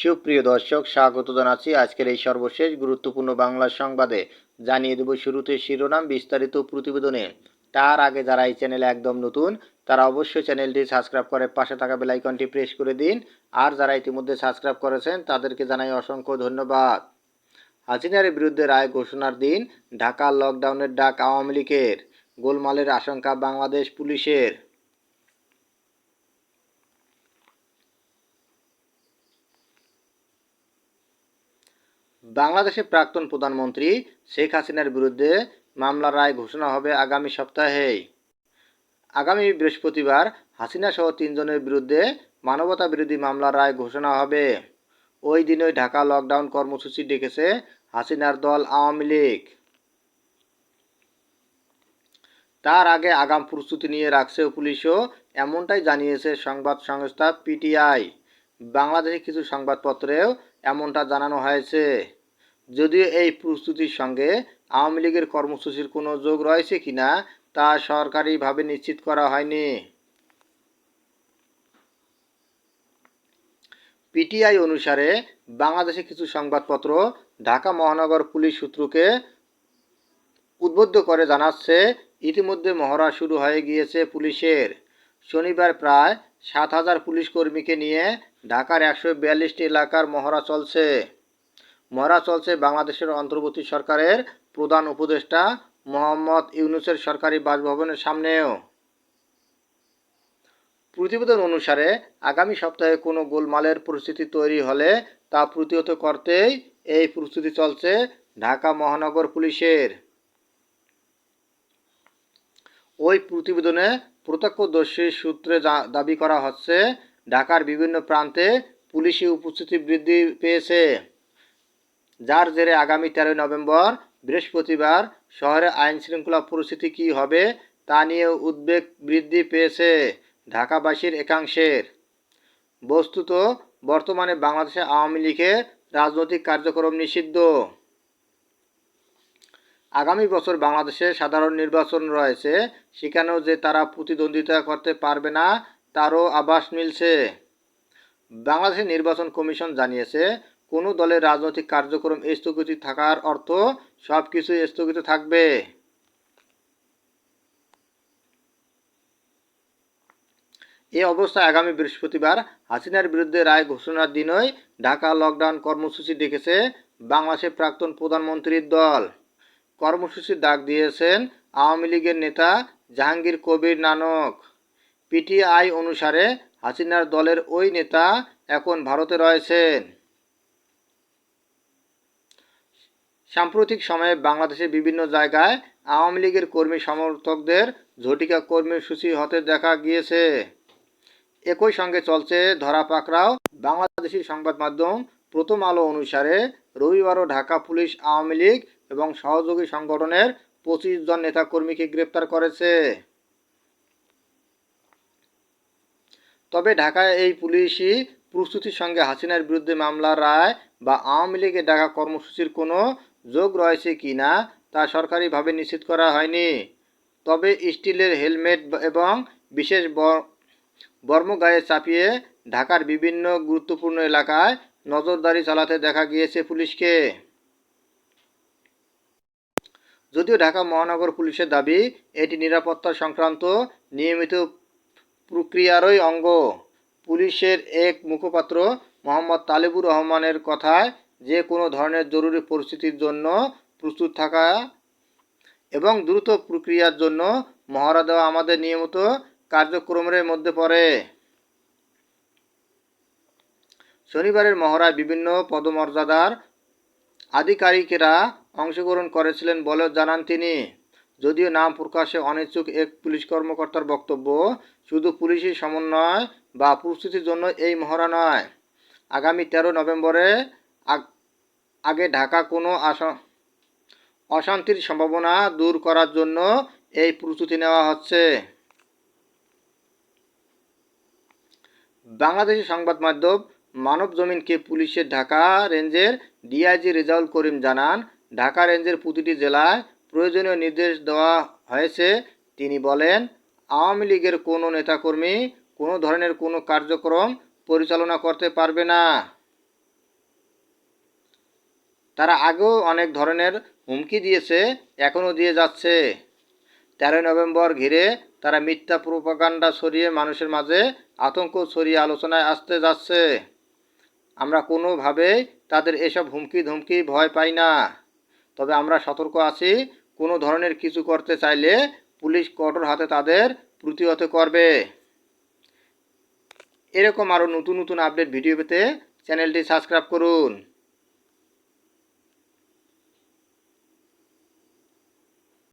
সুপ্রিয় দর্শক, স্বাগত জানাচ্ছি আজকের এই সর্বশেষ গুরুত্বপূর্ণ বাংলা সংবাদে। জানিয়ে দেব শুরুতে শিরোনাম বিস্তারিত প্রতিবেদনে। তার আগে যারা এই চ্যানেলে একদম নতুন, তারা অবশ্যই চ্যানেলটি সাবস্ক্রাইব করে পাশে থাকা বেল আইকনটি প্রেস করে দিন। আর যারা ইতিমধ্যে সাবস্ক্রাইব করেছেন, তাদেরকে জানাই অসংখ্য ধন্যবাদ। হাসিনার বিরুদ্ধে রায় ঘোষণার দিন, ঢাকা লকডাউনের ডাক আওয়ামী লীগের। গোলমালের আশঙ্কা বাংলাদেশ পুলিশের। বাংলাদেশের প্রাক্তন প্রধানমন্ত্রী শেখ হাসিনার বিরুদ্ধে মামলার রায় ঘোষণা হবে আগামী সপ্তাহেই। আগামী বৃহস্পতিবার হাসিনা সহ তিনজনের বিরুদ্ধে মানবতা বিরোধী মামলার রায় ঘোষণা হবে। ওই দিনই ঢাকা লকডাউন কর্মসূচি ডেকেছে হাসিনার দল আওয়ামী লীগ। তার আগে আগাম প্রস্তুতি নিয়ে রাখছে পুলিশও, এমনটাই জানিয়েছে সংবাদ সংস্থা পিটিআই। বাংলাদেশের কিছু সংবাদপত্রেও এমনটা জানানো হয়েছে। যদিও এই প্রস্তুতির সঙ্গে আওয়ামী লীগের কর্মসূচির কোনো যোগ রয়েছে কিনা তা সরকারিভাবে নিশ্চিত করা হয়নি। পিটিআই অনুসারে বাংলাদেশে কিছু সংবাদপত্র ঢাকা মহানগর পুলিশ সূত্রকে উদ্বুদ্ধ করে জানাচ্ছে, ইতিমধ্যে মহড়া শুরু হয়ে গিয়েছে পুলিশের। শনিবার প্রায় সাত হাজার পুলিশ কর্মীকে নিয়ে ঢাকার একশো বিয়াল্লিশটি এলাকার মহড়া চলছে। মহড়া চলছে বাংলাদেশের অন্তর্বর্তী সরকারের প্রধান উপদেষ্টা মোহাম্মদ ইউনুসের সরকারি বাসভবনের সামনেও। প্রতিবেদন অনুসারে, আগামী সপ্তাহে কোনো গোলমালের পরিস্থিতি তৈরি হলে তা প্রতিহত করতেই এই প্রস্তুতি চলছে ঢাকা মহানগর পুলিশের। ওই প্রতিবেদনে প্রত্যক্ষদর্শীর সূত্রে দাবি করা হচ্ছে, ঢাকার বিভিন্ন প্রান্তে পুলিশি উপস্থিতি বৃদ্ধি পেয়েছে। যার জেরে আগামী তেরোই নভেম্বর বৃহস্পতিবার শহরে আইন শৃঙ্খলা পরিস্থিতি কী হবে তা নিয়ে উদ্বেগ বৃদ্ধি পেয়েছে ঢাকাবাসীর একাংশের। বস্তুত, বর্তমানে বাংলাদেশে আওয়ামী লীগের রাজনৈতিক কার্যক্রম নিষিদ্ধ। আগামী বছর বাংলাদেশে সাধারণ নির্বাচন রয়েছে, সেখানেও যে তারা প্রতিদ্বন্দ্বিতা করতে পারবে না, তারও আভাস মিলছে। বাংলাদেশের নির্বাচন কমিশন জানিয়েছে কোনো দলের রাজনৈতিক কার্যক্রম স্থগিত থাকার অর্থ সব কিছু স্থগিত থাকবে। এ অবস্থা আগামী বৃহস্পতিবার হাসিনার বিরুদ্ধে রায় ঘোষণার দিনই ঢাকা লকডাউন কর্মসূচি ডেকেছে বাংলাদেশের প্রাক্তন প্রধানমন্ত্রীর দল। কর্মসূচির ডাক দিয়েছেন আওয়ামী লীগের নেতা জাহাঙ্গীর কবির নানক। পিটিআই অনুসারে হাসিনার দলের ওই নেতা এখন ভারতে রয়েছেন। সাম্প্রতিক সময়ে বাংলাদেশের বিভিন্ন জায়গায় আওয়ামী লীগের কর্মী সমর্থকদের ঝটিকা কর্মসূচি হতে দেখা গিয়েছে। একই সঙ্গে চলছে ধরা পাকড়াও। বাংলাদেশি সংবাদ মাধ্যম প্রথম আলো অনুসারে রবিবারও ঢাকা পুলিশ, আওয়ামী লীগ এবং সহযোগী সংগঠনের পঁচিশ জন নেতাকর্মীকে গ্রেপ্তার করেছে। তবে ঢাকায় এই পুলিশি প্রস্তুতির সঙ্গে হাসিনার বিরুদ্ধে মামলার রায় বা আওয়ামী লীগের ডাকা কর্মসূচির কোনো যোগ রয়েছে কি না, তা সরকারিভাবে নিশ্চিত করা হয়নি। তবে স্টিলের হেলমেট এবং বিশেষ বর্মগায়ে চাপিয়ে ঢাকার বিভিন্ন গুরুত্বপূর্ণ এলাকায় নজরদারি চালাতে দেখা গিয়েছে পুলিশকে। যদিও ঢাকা মহানগর পুলিশের দাবি, এটি নিরাপত্তা সংক্রান্ত নিয়মিত প্রক্রিয়ারই অঙ্গ। পুলিশের এক মুখপাত্র মোহাম্মদ তালেবুর রহমানের কথায় যে কোনো ধরনের জরুরি পরিস্থিতির জন্য প্রস্তুত থাকা এবং দ্রুত প্রক্রিয়ার জন্য মহড়া দেওয়া আমাদের নিয়মিত কার্যক্রমের মধ্যে পড়ে। শনিবারের মহড়ায় বিভিন্ন পদমর্যাদার আধিকারিকেরা অংশগ্রহণ করেছিলেন বলে জানান তিনি। যদিও নাম প্রকাশে অনিচ্ছুক এক পুলিশ কর্মকর্তার বক্তব্য শুধু পুলিশি সমন্বয় বা প্রস্তুতির জন্য এই মহড়া নয়। আগামী তেরো নভেম্বরে আগে ঢাকা কোনো অশান্তির সম্ভাবনা দূর করার জন্য এই প্রস্তুতি নেওয়া হচ্ছে। বাংলাদেশি সংবাদ মাধ্যম মানব জমিনকে পুলিশের ঢাকা রেঞ্জের ডিআইজি রেজাউল করিম জানান, ঢাকা রেঞ্জের প্রতিটি জেলায় প্রয়োজনীয় নির্দেশ দেওয়া হয়েছে। তিনি বলেন, আওয়ামী লীগের কোনো নেতাকর্মী কোনো ধরনের কোনো কার্যক্রম পরিচালনা করতে পারবে না। তারা আগেও অনেক ধরনের হুমকি দিয়েছে, এখনও দিয়ে যাচ্ছে। তেরোই নভেম্বর ঘিরে তারা মিথ্যা প্রোপাগান্ডা ছড়িয়ে মানুষের মাঝে আতঙ্ক ছড়িয়ে আলোচনায় আসতে যাচ্ছে। আমরা কোনোভাবেই তাদের এসব হুমকি ধমকি ভয় পাই না। তবে আমরা সতর্ক আছি, কোনো ধরনের কিছু করতে চাইলে পুলিশ কঠোর হাতে তাদের প্রতিহত করবে। এরকম আরও নতুন নতুন আপডেট ভিডিও পেতে চ্যানেলটি সাবস্ক্রাইব করুন।